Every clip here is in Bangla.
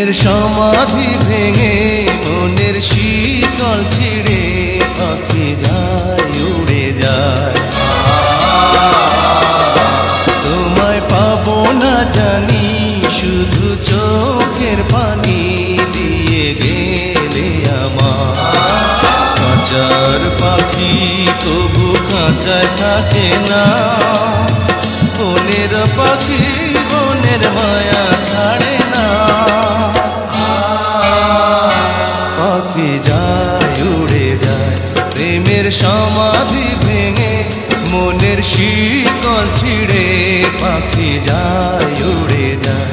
এর সমাধি ভেঙে, মনের শীতল ছিঁড়ে পাখি যায় উড়ে যায়। তোমায় পাবো না জানি, শুধু চোখের পানি দিয়ে গেলে আমার। পাখি তবু কাঁচায় থাকে না বনের পাখি প্রেমের সমাধি ভেঙে মনের শীতল ছিঁড়ে পাখি যায় উড়ে যায়।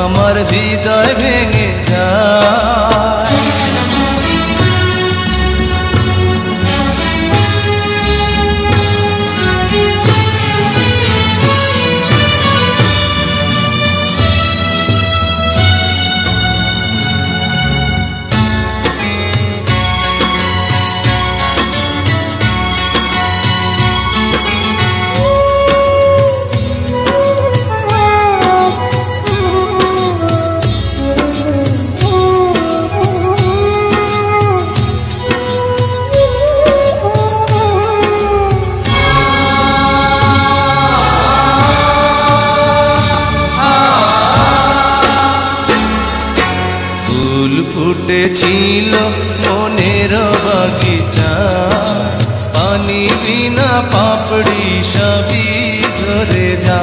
আমার হৃদয় ভেঙে ফুটেছিল মনের বাগিচা। পানি বিনা পাপড়ি সবই ধরে যা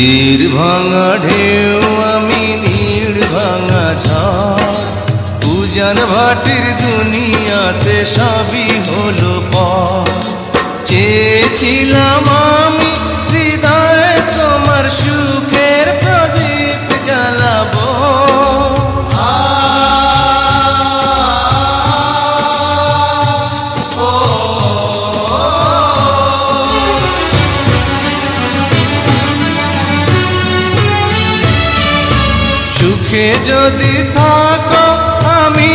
তীর ভাঙা ঢেউ, আমি নীড় ভাঙা পূজন ভাটির দুনিয়াতে সবই হলো পর চেয়েছিলাম আমি হৃদয় তোমার সুখের সুখে যদি থাকো, আমি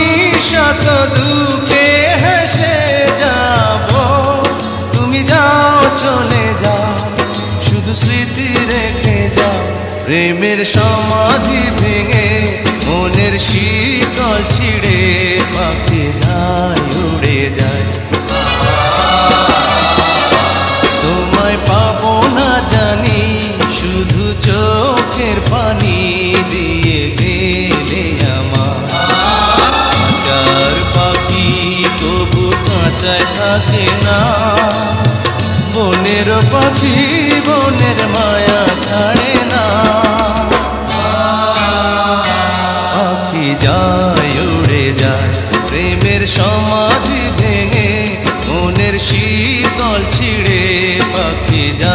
শত দুঃখে হেসে যাব। তুমি যাও, চলে যাও, শুধু স্মৃতি রেখে যাও। প্রেমের সমাধি ভেঙে, মনের শীতল ছিঁড়ে পাখি যায়, উড়ে যায়। তোমায় পাবো না জানি, শুধু চোখের পানি খাঁচায় থাকে না। বনের পাখি, বনের মায়া ছাড়ে না। পাখি যায়, উড়ে যায়, প্রেমের সমাজ ভেঙে, বনের শীতল ছিঁড়ে পাখি যায়।